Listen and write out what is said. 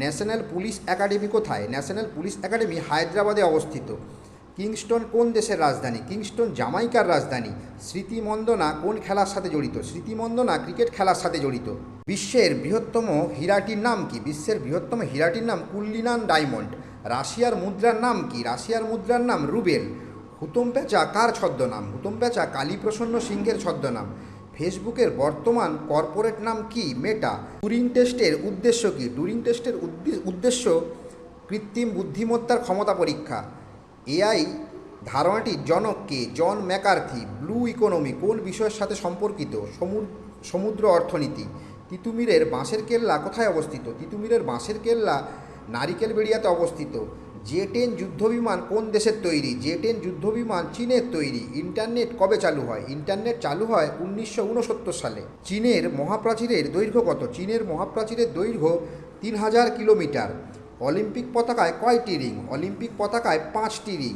National police academy কোথায়? National police academy হায়দ্রাবাদে অবস্থিত। কিংস্টন কোন দেশের রাজধানী? কিংস্টন জামাইকার রাজধানী। স্মৃতিমন্দনা কোন খেলার সাথে জড়িত? স্মৃতিমন্দনা ক্রিকেট খেলার সাথে জড়িত। বিশ্বের বৃহত্তম হীরাটির নাম কি? বিশ্বের বৃহত্তম হীরাটির নাম কুল্লিনান ডায়মন্ড। রাশিয়ার মুদ্রার নাম কি? রাশিয়ার মুদ্রার নাম রুবেল। হুতম পেঁচা কার ছদ্মনাম? হুতম পেঁচা কালীপ্রসন্ন সিংহের ছদ্মনাম। ফেসবুকের বর্তমান কর্পোরেট নাম কি, মেটা? টুরিং টেস্টের উদ্দেশ্য কি? টুরিং টেস্টের উদ্দেশ্য কৃত্রিম বুদ্ধিমত্তার ক্ষমতা পরীক্ষা। এআই ধারণাটির জনক কে? John McCarthy. ব্লু ইকোনমি, কোন বিষয়ের সাথে সম্পর্কিত? সমু- সমুদ্র অর্থনীতি। তিতুমিরের বাঁশের কেল্লা কোথায় অবস্থিত? তিতুমিরের বাঁশের কেল্লা নারিকেল বেড়িয়াতে অবস্থিত। জে টেন যুদ্ধবিমান কোন দেশের তৈরি? জে টেন যুদ্ধবিমান চীনের তৈরি। ইন্টারনেট কবে চালু হয়? ইন্টারনেট চালু হয় উনিশশো উনসত্তর সালে। চীনের মহাপ্রাচীরের দৈর্ঘ্য কত? চীনের মহাপ্রাচীরের দৈর্ঘ্য তিন হাজার কিলোমিটার। অলিম্পিক পতাকায় কয়টি রিং? অলিম্পিক পতাকায় পাঁচটি রিং।